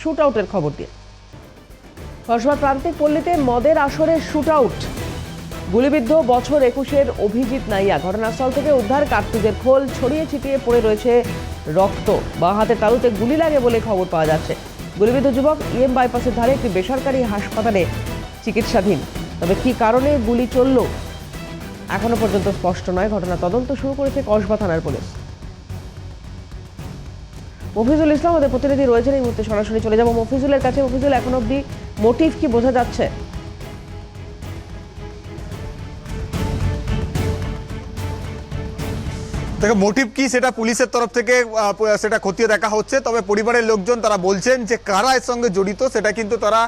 Shoot আউটের খবর দিয়ে। কসবা প্রান্তিক পল্লীতে মদের আসরে শুট আউট গুলিবিদ্ধ বছর একুশের অভিজিৎ নাইয়া ঘটনাস্থল থেকে উদ্ধার কার্তুজের খোল ছড়িয়ে ছিটিয়ে পড়ে রয়েছে রক্ত। বা হাতের তালুতে গুলি লাগে বলে খবর পাওয়া যাচ্ছে। গুলিবিদ্ধ যুবক ইএম বাইপাসের ধারে একটি বেসরকারি হাসপাতালে চিকিৎসাধীন। তবে কি কারণে গুলি চলল? এখনও পর্যন্ত স্পষ্ট নয়। ঘটনা তদন্ত শুরু করেছে কসবা থানার পুলিশ। মফিজুল ইসলাম আমাদের প্রতিনিধি রয়েছেন এই মুহূর্তে সরাসরি চলে যাব মফিজুলের কাছে। মফিজুল, এখন অব্দি মোটিভ কি বোঝা যাচ্ছে? দেখো মোটিভ কি সেটা পুলিশের তরফ থেকে সেটা খতিয়ে দেখা হচ্ছে। তবে পরিবারের লোকজন তারা বলছেন যে কারা এর সঙ্গে জড়িত, সেটা কিন্তু তারা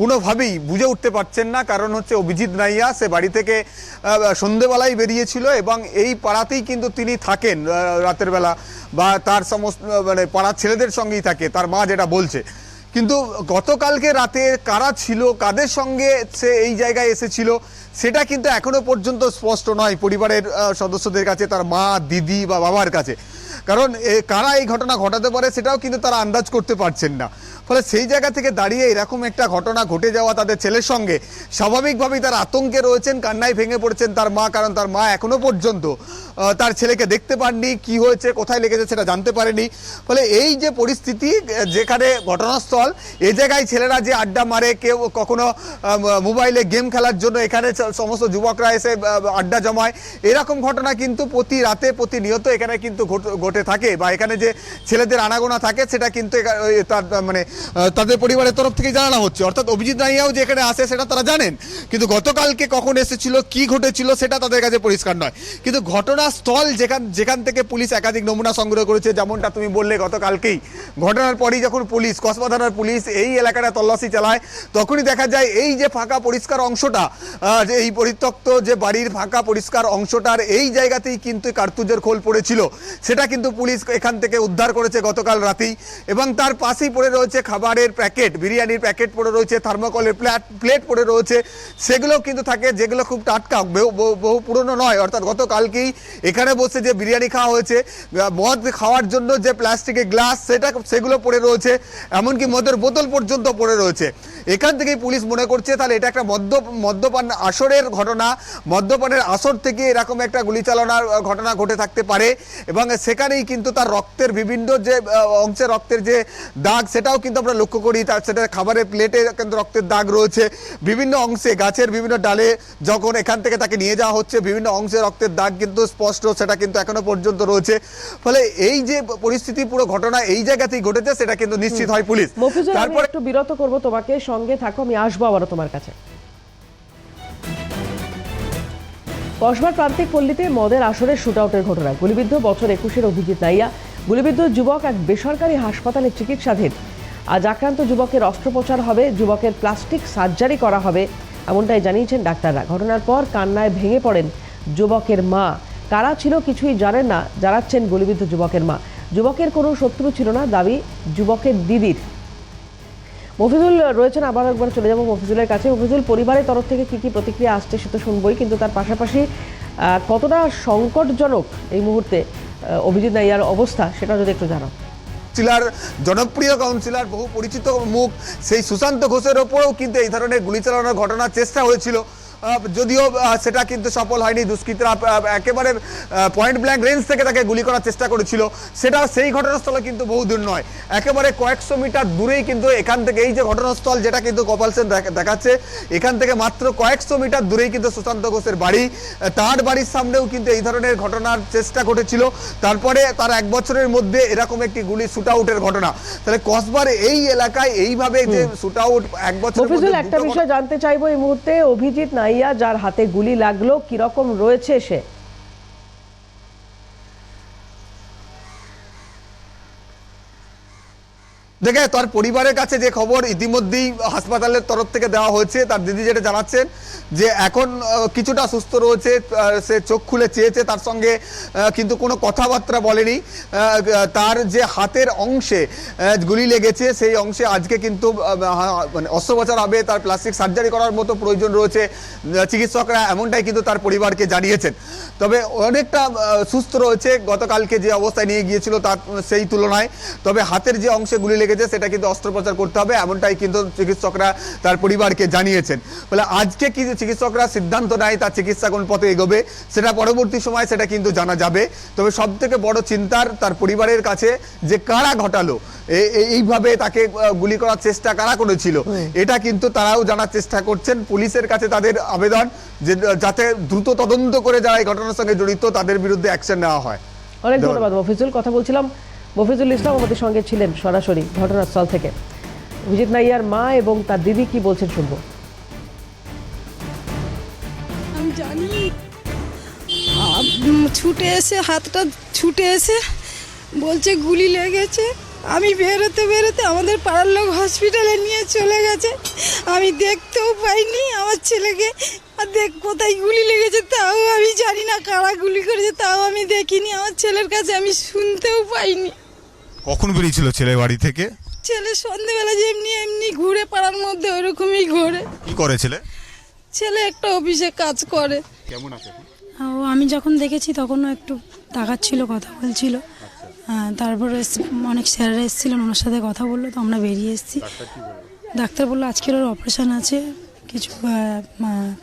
কোনোভাবেই বুঝে উঠতে পারছেন না। কারণ হচ্ছে অভিজিৎ নাইয়া, সে বাড়ি থেকে সন্ধেবেলায় বেরিয়েছিল এবং এই পাড়াতেই কিন্তু তিনি থাকেন রাতের বেলা। বা তার সমস্ত মানে পাড়ার ছেলেদের সঙ্গেই থাকে, তার মা যেটা বলছে। কিন্তু গতকালকে রাতে কারা ছিল, কাদের সঙ্গে সে এই জায়গায় এসেছিল, সেটা কিন্তু এখনও পর্যন্ত স্পষ্ট নয় পরিবারের সদস্যদের কাছে, তার মা, দিদি বা বাবার কাছে। কারণ কারা এই ঘটনা ঘটাতে পারে, সেটাও কিন্তু তারা আন্দাজ করতে পারছেন না। ফলে সেই জায়গা থেকে দাঁড়িয়ে এরকম একটা ঘটনা ঘটে যাওয়া তাদের ছেলের সঙ্গে। স্বাভাবিকভাবেই তার আতঙ্কে রয়েছেন, কান্নায় ভেঙে পড়েছেন তার মা, কারণ তার মা এখনও পর্যন্ত তার ছেলেকে দেখতে পাননি, কি হয়েছে, কোথায় লেগেছে সেটা জানতে পারেনি। ফলে এই যে পরিস্থিতি যেখানে ঘটনাস্থল, এ জায়গায় ছেলেরা যে আড্ডা মারে, কেউ কখনো মোবাইলে গেম খেলার জন্য এখানে সমস্ত যুবকরা এসে আড্ডা জমায়। এরকম ঘটনা কিন্তু প্রতি রাতে প্রতিনিয়ত এখানে কিন্তু ঘট- থাকে বা এখানে যে ছেলেদের আনাগোনা থাকে, সেটা কিন্তু তার মানে তাদের পরিবারের তরফ থেকে জানানো হচ্ছে। অর্থাৎ অভিজিৎ নাইয়াও যে এখানে আসে সেটা তারা জানেন। কিন্তু গতকালকে কখন এসেছিল, কি ঘটেছিল সেটা তাদের কাছে পরিষ্কার নয়। কিন্তু ঘটনাস্থল যেখান যেখান থেকে পুলিশ একাধিক নমুনা সংগ্রহ করেছে, যেমনটা তুমি বললে গতকালকেই, ঘটনার পরই যখন পুলিশ, কসবা থানার পুলিশ এই এলাকাটা তল্লাশি চালায়, তখনই দেখা যায় এই যে ফাঁকা পরিষ্কার অংশটা যে এই পরিত্যক্ত যে বাড়ির ফাঁকা পরিষ্কার অংশটার এই জায়গাতেই কিন্তু কার্তুজের খোল পড়েছিল। সেটা কিন্তু পুলিশ এখান থেকে উদ্ধার করেছে গতকাল রাতেই। এবং তার পাশেই পড়ে রয়েছে খাবারের প্যাকেট, বিরিয়ানির প্যাকেট পড়ে রয়েছে, থার্মোকলের প্লেট প্লেট পড়ে রয়েছে। সেগুলো কিন্তু থাকে, যেগুলো খুব টাটকা, বহু পুরনো নয়। অর্থাৎ গতকালকেই এখানে বসে যে বিরিয়ানি খাওয়া হয়েছে মদ খাওয়ার জন্য যে প্লাস্টিকের গ্লাস, সেটা সেগুলো পড়ে রয়েছে, এমনকি মদের বোতল পর্যন্ত পড়ে রয়েছে। এখান থেকেই পুলিশ মনে করছে, তাহলে এটা একটা মদ্য, মদ্যপান আসরের ঘটনা। মদ্যপানের আসর থেকে এরকম একটা গুলি চালানোর ঘটনা ঘটে থাকতে পারে। এবং সেখানেই কিন্তু তার রক্তের বিভিন্ন যে অংশে রক্তের যে দাগ, সেটাও কিন্তু আমরা লক্ষ্য করি তার সেটা খাবারের প্লেটে কিন্তু রক্তের দাগ রয়েছে। বিভিন্ন অংশে গাছের বিভিন্ন ডালে যখন এখান থেকে তাকে নিয়ে যাওয়া হচ্ছে বিভিন্ন অংশে রক্তের দাগ কিন্তু স্পষ্ট সেটা কিন্তু এখনও পর্যন্ত রয়েছে। ফলে এই যে পরিস্থিতি পুরো ঘটনা এই জায়গাতেই ঘটেছে সেটা কিন্তু নিশ্চিত হয় পুলিশ। তারপরে একটু বিরত করব তোমাকে সঙ্গে থাকো আমি আসব আবারও তোমার কাছে। কসবার প্রান্তিক পল্লীতে মদের আসরে শুট আউটের ঘটনা। গুলিবিদ্ধ বছর একুশের অভিজিৎ নাইয়া গুলিবিদ্ধ যুবক এক বেসরকারি হাসপাতালে চিকিৎসাধীন। আজ আক্রান্ত যুবকের অস্ত্রোপচার হবে, যুবকের প্লাস্টিক সার্জারি করা হবে, এমনটাই জানিয়েছেন ডাক্তাররা। ঘটনার পর কান্নায় ভেঙে পড়েন যুবকের মা। কারা ছিল কিছুই জানেন না, জানাচ্ছেন গুলিবিদ্ধ যুবকের মা। যুবকের কোনো শত্রু ছিল না, দাবি যুবকের দিদির। মফিজুল রয়েছেন, আবার একবার চলে যাব মফিজুলের কাছে। মফিজুল, পরিবারের তরফ থেকে কি কি প্রতিক্রিয়া আসছে সে তো শুনবই, কিন্তু তার পাশাপাশি কতটা সংকটজনক এই মুহূর্তে অভিজিৎ নাইয়ার অবস্থা, সেটা যদি একটু জানাও। কাউন্সিলর, জনপ্রিয় কাউন্সিলার, বহু পরিচিত মুখ, সেই সুশান্ত ঘোষের ওপরেও কিন্তু এই ধরনের গুলি চালানোর ঘটনার চেষ্টা হয়েছিল। যদিও সেটা কিন্তু সফল হয়নি। দুষ্কৃতীরা একেবারে পয়েন্ট ব্ল্যাঙ্ক রেঞ্জ থেকে তাকে গুলি করার চেষ্টা করেছিল। সেটা সেই ঘটনাস্থলে কিন্তু বহু দূর নয়। একেবারে কয়েকশো মিটার দূরেই কিন্তু এখান থেকে এই যে ঘটনাস্থল যেটা কিন্তু গোপাল সেন দেখাচ্ছে এখান থেকে মাত্র কয়েকশো মিটার দূরেই কিন্তু সুশান্ত ঘোষের বাড়ি। তার বাড়ির সামনেও কিন্তু এই ধরনের ঘটনার চেষ্টা ঘটেছিল। তারপরে তার এক বছরের মধ্যে এরকম একটি গুলি শুট আউটের ঘটনা। তাহলে কসবার এই এলাকায় এইভাবে যে শুট আউট এক বছর একটা বিষয় জানতে চাইব এই মুহূর্তে। অভিজিৎ নাইয়া যার হাতে গুলি লাগল কীরকম রয়েছে সে? দেখে তার পরিবারের কাছে যে খবর ইতিমধ্যেই হাসপাতালের তরফ থেকে দেওয়া হয়েছে, তার দিদি যেটা জানাচ্ছেন যে এখন কিছুটা সুস্থ রয়েছে সে চোখ খুলে চেয়েছে, তার সঙ্গে কিন্তু কোনো কথাবার্তা বলেনি। তার যে হাতের অংশে গুলি লেগেছে, সেই অংশে আজকে কিন্তু মানে অস্ত্রোপচার হবে, তার প্লাস্টিক সার্জারি করার মতো প্রয়োজন রয়েছে। চিকিৎসকরা এমনটাই কিন্তু তার পরিবারকে জানিয়েছেন। তবে অনেকটা সুস্থ রয়েছে। গতকালকে যে অবস্থায় নিয়ে গিয়েছিল তার, সেই তুলনায়। তবে হাতের যে অংশে গুলি লেগেছে সেটা কিন্তু অস্ত্রোপচার করতে হবে এমনটাই কিন্তু চিকিৎসকরা তার পরিবারকে জানিয়েছেন। বলে আজকে কি চিকিৎসকরা সিদ্ধান্ত নেয় তার চিকিৎসা কোন পথে এগোবে সেটা পরবর্তী সময় সেটা কিন্তু জানা যাবে। তবে সব থেকে বড় চিন্তার তার পরিবারের কাছে যে কারা ঘটালো এইভাবে তাকে গুলি করার চেষ্টা কারা করেছিল এটা কিন্তু তারাও জানার চেষ্টা করছেন। পুলিশের কাছে তাদের আবেদন যে যাতে দ্রুত তদন্ত করে যারা এই ঘটনার সঙ্গে জড়িত তাদের বিরুদ্ধে অ্যাকশন নেওয়া হয়। অনেক ধন্যবাদ। মফিজুল কথা বলছিলাম মফিজুল ইসলাম আমাদের সঙ্গে ছিলেন সরাসরি ঘটনাস্থল থেকে। অভিজিৎ নাইয়ার মা এবং তার দিদি কি বলছেন শুনব। আমি জানি। ছুটে এসে, হাতটা ছুটে এসে বলছে গুলি লেগেছে। আমি বেরোতে বেরোতে আমাদের পাড়ার লোক হসপিটালে নিয়ে চলে গেছে। আমি দেখতেও পাইনি আমার ছেলেকে। আর দেখ কোথায় গুলি লেগেছে তাও আমি জানি না কারা গুলি করেছে, তাও আমি দেখিনি। আমার ছেলের কাছে আমি শুনতেও পাইনি। কখন বেরিয়েছিল ছেলে বাড়ি থেকে? ছেলে সন্ধেবেলা যেমনি এমনি ঘুরে পাড়ার মধ্যে ওরকমই ঘোরে। কি করে ছেলে? ছেলে একটা অফিসে কাজ করে। কেমন আছে ও আমি যখন দেখেছি তখনও একটু তাকাচ্ছিল কথা বলছিল। হ্যাঁ, তারপরে অনেক স্যাররা এসেছিলেন ওনার সাথে কথা বলল তো আমরা বেরিয়ে এসেছি। ডাক্তার বলল? আজকের ওর অপারেশন আছে কিছু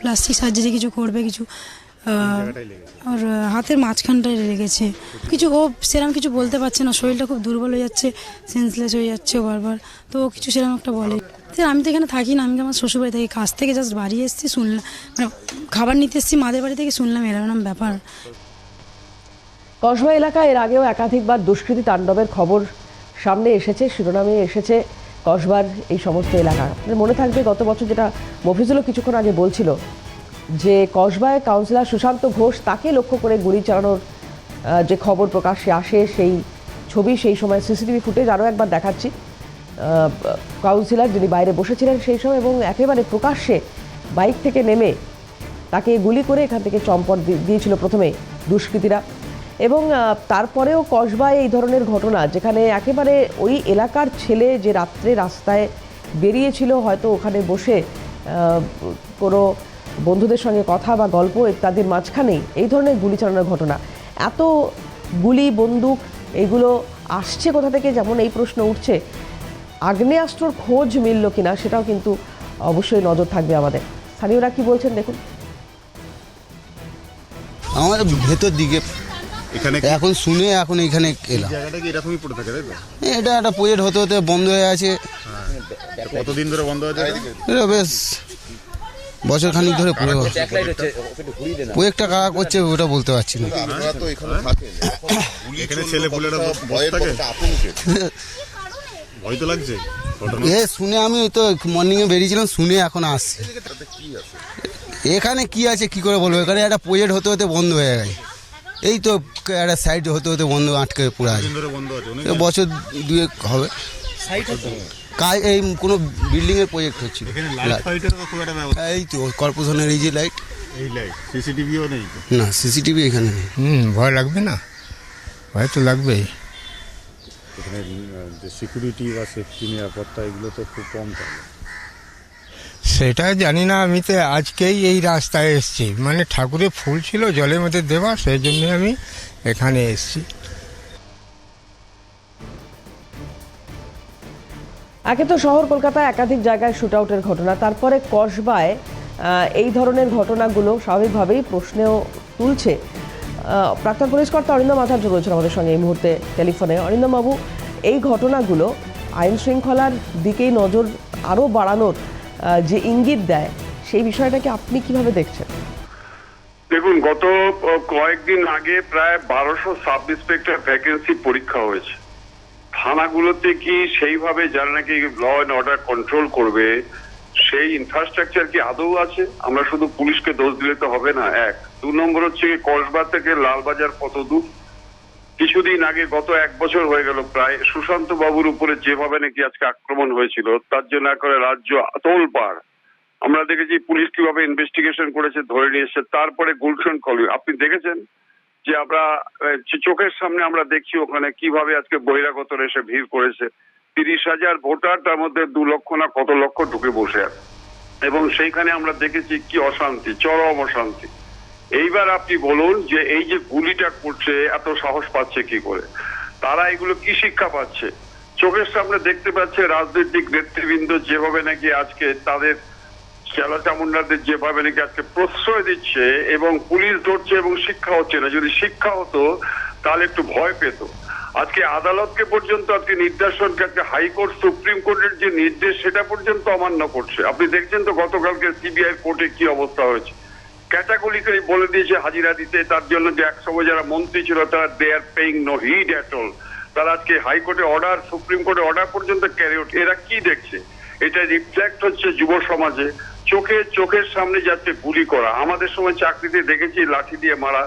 প্লাস্টিক সার্জারি কিছু করবে কিছু ওর হাতের মাঝখানটায় লেগেছে কিছু ও সেরকম কিছু বলতে পারছে না, শরীরটা খুব দুর্বল হয়ে যাচ্ছে সেন্সলেস হয়ে যাচ্ছে বারবার। তো ও কিছু সেরকম একটা বলে। তো আমি তো এখানে থাকি না, আমি তো আমার শ্বশুরবাড়ি থাকি কাছ থেকে জাস্ট বাড়ি এসেছি, শুনলাম মানে খাবার নিতে এসেছি, মাদের বাড়ি থেকে শুনলাম এরকম ব্যাপার। কসবা এলাকায় এর আগেও একাধিকবার দুষ্কৃতী তাণ্ডবের খবর সামনে এসেছে, শিরোনামে এসেছে কসবার এই সমস্ত এলাকা। মনে থাকবে, গত বছর যেটা মফিজুলও কিছুক্ষণ আগে বলছিল যে কসবায় কাউন্সিলর সুশান্ত ঘোষ তাকে লক্ষ্য করে গুলি চালানোর যে খবর প্রকাশ্যে আসে, সেই ছবি সেই সময় সিসিটিভি ফুটেজ আরও একবার দেখাচ্ছি। কাউন্সিলর যিনি বাইরে বসেছিলেন সেই সময় এবং একেবারে প্রকাশ্যে বাইক থেকে নেমে তাকে গুলি করে এখান থেকে চম্পট দিয়েছিল প্রথমে দুষ্কৃতীরা। এবং তারপরেও কসবায় এই ধরনের ঘটনা, যেখানে একেবারে ওই এলাকার ছেলে যে রাত্রে রাস্তায় বেরিয়েছিল, হয়তো ওখানে বসে কোনো বন্ধুদের সঙ্গে কথা বা গল্প ইত্যাদির মাঝখানেই এই ধরনের গুলি চালানোর ঘটনা। এত গুলি বন্দুক এগুলো আসছে কোথা থেকে যেমন এই প্রশ্ন উঠছে আগ্নেয়াস্ত্রর খোঁজ মিলল কিনা সেটাও কিন্তু অবশ্যই নজর থাকবে আমাদের। স্থানীয়রা কি বলছেন দেখুন। আমার ভেতর দিকে। এখানে এখন শুনে এখন এখানে এলাম। জায়গাটা এরকমই পড়ে থাকে তাই তো? এটা একটা প্রজেক্ট হতে হতে বন্ধ হয়ে আছে। কতদিন ধরে বন্ধ হয়েছে এটা? বেশ বছর খানিক ধরে পড়ে প্রজেক্টটা কারা করছে ওটা বলতে পারছি না। এখানে ছেলে পুলেরা বসে থাকে? ভয় তো লাগছে? এ শুনে আমি তো মর্নিং এ বেরিয়েছিলাম শুনে এখন আসছি। এখানে কি আছে কি করে বলব? এখানে একটা প্রজেক্ট হতে হতে বন্ধ হয়ে গেছে। এই তো একটা সাইড হতে হতে বন্ধ আটকে পড়ে আছে। বছর দুয়েক হবে। কাজ এই কোনো বিল্ডিং এর প্রজেক্ট হচ্ছিল এই তো কর্পোরেশনের এই যে লাইট এই লাইট সিসিটিভিও নেই। না সিসিটিভি এখানে নেই। হুম ভয় লাগবে না। ভয় তো লাগবেই। এখানে সিকিউরিটি বা সেফটি নিরাপত্তা এগুলো তো খুব কম থাকে। সেটা জানি না আমি তো আজকেই এই রাস্তায় এসেছি। মানে ঠাকুরের ফুল ছিল জলের মধ্যে দেওয়া সেই জন্য আমি এখানে এসেছি। একে তো শহর কলকাতায় একাধিক জায়গায় শুট আউটের ঘটনা, তারপরে কসবায় এই ধরনের ঘটনাগুলো স্বাভাবিকভাবেই প্রশ্নেও তুলছে। প্রাক্তন পুলিশ কর্তা অরিন্দম আচার্য রয়েছেন আমাদের সঙ্গে এই মুহূর্তে টেলিফোনে। অরিন্দমবাবু, এই ঘটনাগুলো আইন শৃঙ্খলার দিকেই নজর আরও বাড়ানোর যে ইঙ্গিত দেয়, সেই বিষয়টাকে আপনি কীভাবে দেখছেন? দেখুন, গত কয়েকদিন আগে প্রায় বারোশো সাব ইন্সপেক্টর ভ্যাকেন্সি পরীক্ষা হয়েছে। থানাগুলোতে কি সেইভাবে যারা নাকি ল অ্যান্ড অর্ডার কন্ট্রোল করবে, সেই ইনফ্রাস্ট্রাকচার কি আদৌ আছে? আমরা শুধু পুলিশকে দোষ দিলে তো হবে না, এক। দু নম্বর হচ্ছে কসবা থেকে লালবাজার কত দূর? কিছুদিন আগে গত এক বছর হয়ে গেল প্রায় সুশান্ত বাবুর উপরে যেভাবে নাকি আজকে আক্রমণ হয়েছিল, তার জন্য করে রাজ্য তোলপাড় আমরা দেখেছি পুলিশ কীভাবে ইনভেস্টিগেশন করেছে, ধরে নিয়ে তারপরে গুলশন কলেজ, আপনি দেখেছেন? যে আমরা চোখের সামনে আমরা দেখছি ওখানে কীভাবে আজকে বহিরাগতরা এসে ভিড় করেছে। তিরিশ হাজার ভোটার, তার মধ্যে দু লক্ষ না কত লক্ষ ঢুকে বসে আছে। এবং সেইখানে আমরা দেখেছি কি অশান্তি, চরম অশান্তি। এইবার আপনি বলুন যে এই যে গুলিটা করছে, এত সাহস পাচ্ছে কি করে? তারা এগুলো কি শিক্ষা পাচ্ছে? চোখের সামনে দেখতে পাচ্ছে রাজনৈতিক নেতৃবৃন্দ যেভাবে নাকি আজকে তাদের চেলা চামুন্ডাদের যেভাবে নাকি আজকে প্রশ্রয় দিচ্ছে এবং পুলিশ ধরছে এবং শিক্ষা হচ্ছে না, যদি শিক্ষা হতো, তাহলে একটু ভয় পেত। আজকে আদালতকে পর্যন্ত আজকে নির্দেশনকে আজকে হাইকোর্ট, সুপ্রিম কোর্টের যে নির্দেশ, সেটা পর্যন্ত অমান্য করছে। আপনি দেখছেন তো গতকালকে সিবিআই কোর্টে কি অবস্থা হয়েছে। ক্যাটাগরিক্যালি বলে দিয়েছে হাজিরা দিতে, তার জন্য যে এক সময় যারা মন্ত্রী ছিল, তারা they are paying no heed at all. তারা আজকে হাইকোর্টে অর্ডার, সুপ্রিম কোর্টে অর্ডার পর্যন্ত ক্যারি আউট এরা কি দেখছে? এটা রিফ্লেক্ট হচ্ছে যুব সমাজে। চোখে, চোখের সামনে যাচ্ছে গুলি করা। আমাদের সময় চাকরিতে দেখেছি, লাঠি দিয়ে মারা,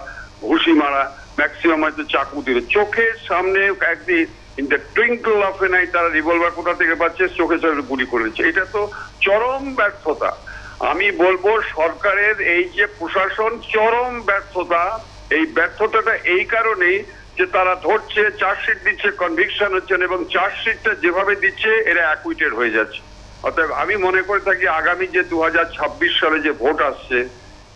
ঘুষি মারা ম্যাক্সিমাম হয়তো চাকু দিয়ে চোখের সামনে একদিন in the twinkle of a night তারা রিভলভার কোথা থেকে পাচ্ছে চোখে চোখে গুলি করেছে এটা তো চরম ব্যর্থতা। আমি বলব, সরকারের এই যে প্রশাসন, চরম ব্যর্থতা। এই ব্যর্থতাটা এই কারণেই যে তারা ধরছে চার্জশিট দিচ্ছে কনভিকশন হচ্ছে এবং চার্জশিটটা যেভাবে দিচ্ছে, এরা অ্যাকুইটেড হয়ে যাচ্ছে। অতএব আমি মনে করে থাকি আগামী যে দু হাজার ছাব্বিশ সালে যে ভোট আসছে,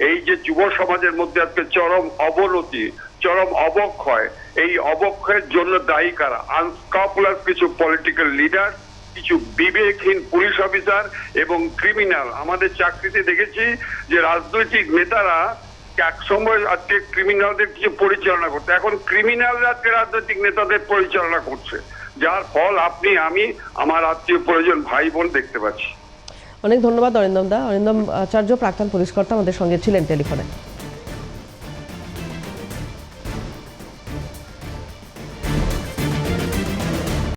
এই যে যুব সমাজের মধ্যে আজকে চরম অবনতি, চরম অবক্ষয়, এই অবক্ষয়ের জন্য দায়ী কারা? আনস্কাপুলার কিছু পলিটিক্যাল লিডার কিছু বিবেকহীন পুলিশ অফিসার এবং ক্রিমিনাল আমাদের চাকরিতে দেখেছি যে রাজনৈতিক নেতারা এক সময় আজকে ক্রিমিনালদের কিছু পরিচালনা করতে এখন ক্রিমিনালরা আজকে রাজনৈতিক নেতাদের পরিচালনা করছে। যার ফল আপনি, আমি, আমার আত্মীয় প্রয়োজন, ভাই বোন দেখতে পাচ্ছি। অনেক ধন্যবাদ অরিন্দম দা। অরিন্দম আচার্য, প্রাক্তন পুলিশ কর্তা আমাদের সঙ্গে ছিলেন টেলিফোনে।